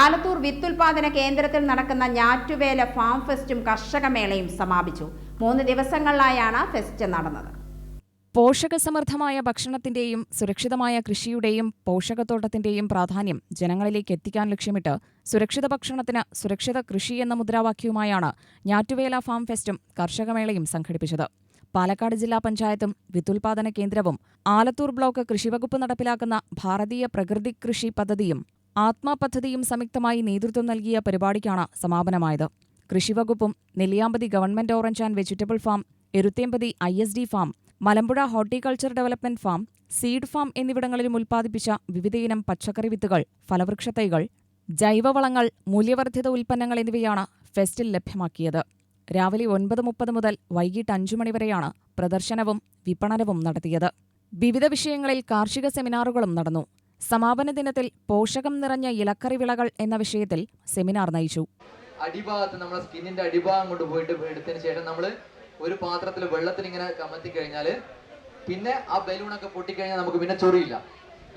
ആലത്തൂർ വിത്തുൽപാദന കേന്ദ്രത്തിൽ നടക്കുന്ന ഞാറ്റുവേല ഫാം ഫെസ്റ്റും കർഷകമേളയും സമാപിച്ചു. മൂന്ന് ദിവസങ്ങളിലായാണ് ഫെസ്റ്റ് നടന്നത്. പോഷകസമൃദ്ധമായ ഭക്ഷണത്തിന്റെയും സുരക്ഷിതമായ കൃഷിയുടെയും പോഷകത്തോട്ടത്തിന്റെയും പ്രാധാന്യം ജനങ്ങളിലേക്ക് എത്തിക്കാൻ ലക്ഷ്യമിട്ട് സുരക്ഷിത ഭക്ഷണത്തിന് സുരക്ഷിത കൃഷി എന്ന മുദ്രാവാക്യവുമായാണ് ഞാറ്റുവേല ഫാം ഫെസ്റ്റും കർഷകമേളയും സംഘടിപ്പിച്ചത്. പാലക്കാട് ജില്ലാ പഞ്ചായത്തും വിത്തുൽപാദന കേന്ദ്രവും ആലത്തൂർ ബ്ലോക്ക് കൃഷിവകുപ്പ് നടപ്പിലാക്കുന്ന ഭാരതീയ പ്രകൃതി കൃഷി പദ്ധതിയും ആത്മാ പദ്ധതിയും സംയുക്തമായി നേതൃത്വം നൽകിയ പരിപാടിക്കാണ് സമാപനമായത്. കൃഷിവകുപ്പും Nelliyampathy government orange and vegetable farm Eruthempathy I S D farm Malampuzha horticulture development farm seed farm എന്നിവിടങ്ങളിലും ഉൽപ്പാദിപ്പിച്ച വിവിധയിനം പച്ചക്കറി വിത്തുകൾ ഫലവൃക്ഷത്തൈകൾ ജൈവവളങ്ങൾ മൂല്യവർദ്ധിത ഉൽപ്പന്നങ്ങൾ എന്നിവയാണ് ഫെസ്റ്റിൽ ലഭ്യമാക്കിയത്. രാവിലെ ഒൻപത് മുപ്പത് മുതൽ വൈകിട്ട് അഞ്ചു മണിവരെയാണ് പ്രദർശനവും വിപണനവും നടത്തിയത്. വിവിധ വിഷയങ്ങളിൽ കാർഷിക സെമിനാറുകളും നടന്നു. സമാപന ദിനത്തിൽ പോഷകം നിറഞ്ഞ ഇലക്കറി വിളകൾ എന്ന വിഷയത്തിൽ സെമിനാർ നയിച്ചു. അടിഭാഗത്ത് നമ്മുടെ സ്കിന്നിന്റെ അടിഭാഗം കൊണ്ട് പോയിട്ട് എടുത്തതിന് ശേഷം നമ്മൾ ഒരു പാത്രത്തിൽ വെള്ളത്തിൽ ഇങ്ങനെ കമത്തി കഴിഞ്ഞാൽ പിന്നെ ആ ബലൂണൊക്കെ പൊട്ടിക്കഴിഞ്ഞാൽ നമുക്ക് പിന്നെ ചൊറിയില്ല.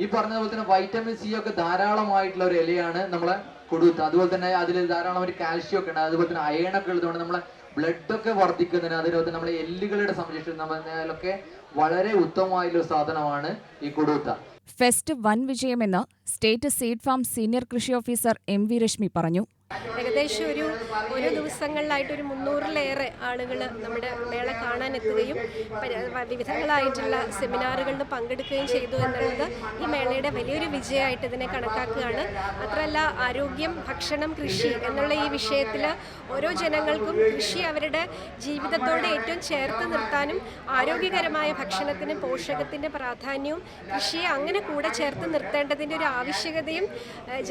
ഈ പറഞ്ഞതുപോലെ തന്നെ വൈറ്റമിൻ സി ഒക്കെ ധാരാളമായിട്ടുള്ള ഒരു ഇലയാണ് നമ്മളെ കൊടുത്ത്. അതുപോലെ തന്നെ അതിൽ ധാരാളം ഒരു കാൽഷ്യം ഒക്കെ ഉണ്ട്. അതുപോലെ തന്നെ അയണൊക്കെ ഉള്ളതുകൊണ്ട് നമ്മളെ ബ്ലഡ് ഒക്കെ വർദ്ധിക്കുന്നതിന് അതുപോലെ നമ്മളെ എല്ലുകളുടെ സംരക്ഷണം നമ്മളൊക്കെ വളരെ ഉത്തമമായിട്ടുള്ള സാധനമാണ് ഈ കൊടുത്ത. ഫെസ്റ്റ് വൻ വിജയമെന്ന് സ്റ്റേറ്റ് സീഡ് ഫാം സീനിയർ കൃഷി ഓഫീസർ എം വി രശ്മി പറഞ്ഞു. ഏകദേശം ഒരു ഓരോ ദിവസങ്ങളിലായിട്ട് ഒരു മുന്നൂറിലേറെ ആളുകൾ നമ്മുടെ മേള കാണാൻ എത്തുകയും വിവിധങ്ങളായിട്ടുള്ള സെമിനാറുകളിൽ പങ്കെടുക്കുകയും ചെയ്തു എന്നുള്ളത് ഈ മേളയുടെ വലിയൊരു വിജയമായിട്ട് ഇതിനെ കണക്കാക്കുകയാണ്. മാത്രമല്ല ആരോഗ്യം ഭക്ഷണം കൃഷി എന്നുള്ള ഈ വിഷയത്തിൽ ഓരോ ജനങ്ങൾക്കും കൃഷി അവരുടെ ജീവിതത്തോട് ഏറ്റവും ചേർത്ത് നിർത്താനും ആരോഗ്യകരമായ ഭക്ഷണത്തിന് പോഷകത്തിന്റെ പ്രാധാന്യവും കൃഷിയെ അങ്ങനെ കൂടെ ചേർത്ത് നിർത്തേണ്ടതിന്റെ ഒരു ആവശ്യകതയും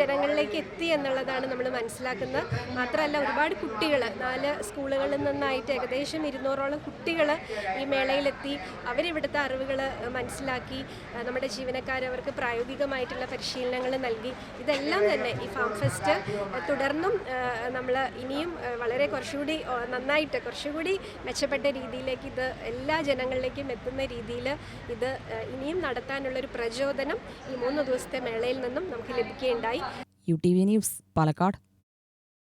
ജനങ്ങളിലേക്ക് എത്തി എന്നുള്ളതാണ് നമ്മൾ മനസ്സിലാക്കുന്നത്. മാത്രമല്ല ഒരുപാട് കുട്ടികൾ നാല് സ്കൂളുകളിൽ നിന്നായിട്ട് ഏകദേശം ഇരുന്നൂറോളം കുട്ടികൾ ഈ മേളയിലെത്തി. അവരിവിടുത്തെ അറിവുകൾ മനസ്സിലാക്കി നമ്മുടെ ജീവനക്കാർ അവർക്ക് പ്രായോഗികമായിട്ടുള്ള പരിശീലനങ്ങൾ നൽകി. ഇതെല്ലാം തന്നെ ഈ ഫാം ഫെസ്റ്റ് തുടർന്നും നമ്മൾ ഇനിയും വളരെ കുറച്ചുകൂടി നന്നായിട്ട് കുറച്ചുകൂടി മെച്ചപ്പെട്ട രീതിയിലേക്ക് ഇത് എല്ലാ ജനങ്ങളിലേക്കും എത്തുന്ന രീതിയിൽ ഇത് ഇനിയും നടത്താനുള്ളൊരു പ്രചോദനം ഈ മൂന്ന് ദിവസത്തെ മേളയിൽ നിന്നും നമുക്ക് ലഭിക്കുകയുണ്ടായി. U T V news Palakkad.